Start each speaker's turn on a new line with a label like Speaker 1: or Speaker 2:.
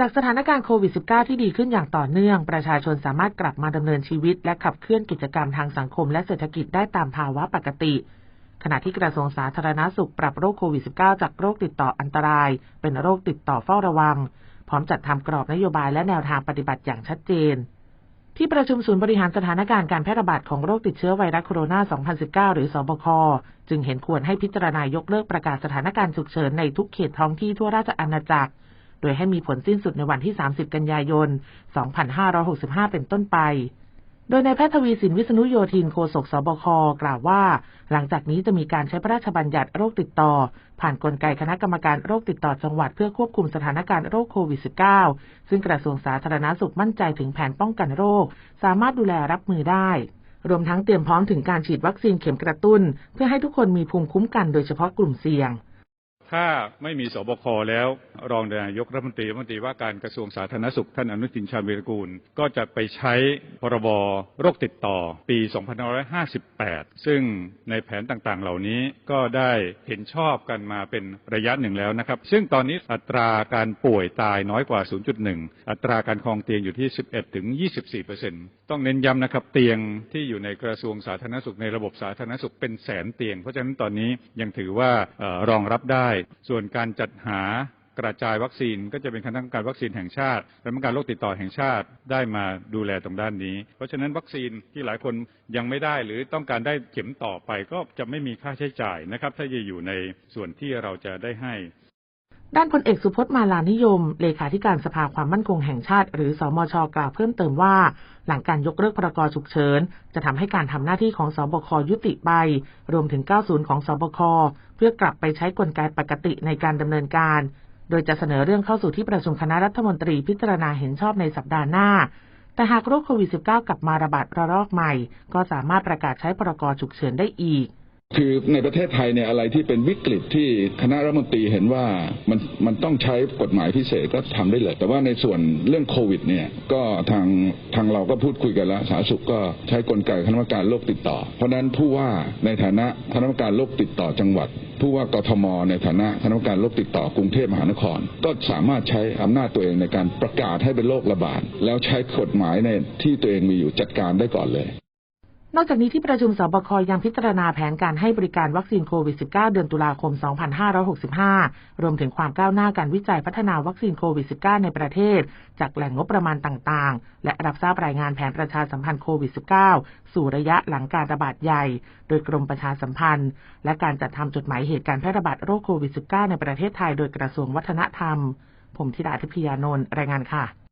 Speaker 1: จากสถานการณ์โควิด -19 ที่ดีขึ้นอย่างต่อเนื่อง ประชาชนสามารถกลับมาดำเนินชีวิต และขับเคลื่อนกิจกรรมทางสังคมและเศรษฐกิจได้ตามภาวะปกติ ขณะที่กระทรวงสาธารณาสุขปรับโรคโควิด -19 จากโรคติดต่ออันตราย เป็นโรคติดต่อเฝ้าระวัง พร้อมจัดทำกรอบนโยบายและแนวทางปฏิบัติอย่างชัดเจน ที่ประชุมศูนย์บริหารสถานการณ์การแพร่ระบาดของโรคติดเชื้อไวรัสโคโรนา 2019 หรือสบค จึงเห็นควรให้พิจารณายกเลิกประกาศสถานการณ์ฉุกเฉินในทุกเขตท้องที่ทั่วราชอาณาจักร โดยให้มีผลสิ้นสุดในวันที่ 30 กันยายน 2565 เป็นต้นไป โดยในายแพทย์ทวีสินวิษณุโยธินโฆษกสบค กล่าวว่า หลังจากนี้จะมีการใช้พระราชบัญญัติโรคติดต่อ ผ่านนกลไกคณะกรรมการโรคติดต่อจังหวัดเพื่อควบคุมสถานการณ์โรคโควิด -19 ซึ่งกระทรวงสาธารณาสุขมั่นใจถึงแผนป้องกันโรค สามารถดูแลรับมือได้รวมทั้งเตรียมพร้อมถึงการฉีดวัคซีนเข็มกระตุ้น เพื่อให้ทุกคนมีภูมิคุ้มกันโดยเฉพาะกลุ่มเสี่ยง
Speaker 2: ถ้าไม่มีสบคแล้ว รองนายกรัฐมนตรีรัฐมนตรีว่าการกระทรวงสาธารณสุขท่านอนุทินชาญวีรกูล ก็จะไปใช้พรบโรคติดต่อปี 2558 ซึ่งในแผนต่างๆ เหล่านี้ก็ได้เห็นชอบกันมาเป็นระยะหนึ่งแล้วนะครับ ซึ่งตอนนี้อัตราการป่วยตายน้อยกว่า 0.1 อัตราการครองเตียงอยู่ที่ 11ถึง24ต้องเน้นย้ำนะครับเตียงที่อยู่ในกระทรวงสาธารณสุขในระบบสาธารณสุขเป็นแสนเตียง เพราะฉะนั้นตอนนี้ยังถือว่ารองรับได้ส่วนการจัดหากระจายวัคซีนก็จะเป็นคณะกรรมการวัคซีนแห่งชาติและกรรมการโรคติดต่อแห่งชาติได้มาดูแลตรงด้านนี้ เพราะฉะนั้นวัคซีนที่หลายคนยังไม่ได้หรือต้องการได้เข็มต่อไปก็จะไม่มีค่าใช้จ่ายนะครับ ถ้าจะอยู่ในส่วนที่เราจะได้ให้
Speaker 1: ด้านพลเอกสุพจน์มาลานิยม เลขาธิการสภาความมั่นคงแห่งชาติ หรือสอมชกล่าวเพิ่มเติมว่า หลังการยกเลิกพรกฉุกเฉิน จะทำให้การทำหน้าที่ของสบคยุติไป รวมถึง 90 ของสบค เพื่อกลับไปใช้กลไกปกติในการดำเนินการ โดยจะเสนอเรื่องเข้าสู่ที่ประชุมคณะรัฐมนตรีพิจารณาเห็นชอบในสัปดาห์หน้า แต่หากโรคโควิด -19 กลับมาระบาดระลอกใหม่ ก็สามารถประกาศใช้พรกฉุกเฉินได้อีก
Speaker 3: คือในประเทศไทยเนี่ยอะไรที่เป็นวิกฤตที่คณะรัฐมนตรีเห็นว่ามันมันต้องใช้กฎหมายพิเศษก็ทำได้เลย แต่ว่าในส่วนเรื่องโควิดเนี่ยก็ทางทางเราก็พูดคุยกันแล้วสาธารณสุขก็ใช้กลไกคณะกรรมการโรคติดต่อ เพราะฉะนั้นผู้ว่าในฐานะคณะกรรมการโรคติดต่อจังหวัด ผู้ว่ากทม ในฐานะคณะกรรมการโรคติดต่อกรุงเทพมหานคร ก็สามารถใช้อำนาจตัวเองในการประกาศให้เป็นโรคระบาดแล้วใช้กฎหมายในที่ตัวเองมีอยู่จัดการได้ก่อนเลย
Speaker 1: นอกจากนี้ที่ประชุมสบคยังพิจารณาแผนการให้บริการวัคซีนโควิด -19 เดือนตุลาคม 2565 รวมถึงความก้าวหน้าการวิจัยพัฒนาวัคซีนโควิด -19 ในประเทศ จากแหล่งงบประมาณต่างๆ และรับทราบรายงานแผนประชาสัมพันธ์โควิด -19 สู่ระยะหลังการระบาดใหญ่ โดยกรมประชาสัมพันธ์ และการจัดทำจดหมายเหตุการแพร่ระบาดโรคโควิด -19 ในประเทศไทย โดยกระทรวงวัฒนธรรม ผมธิดาทิพยานนท์รายงานค่ะ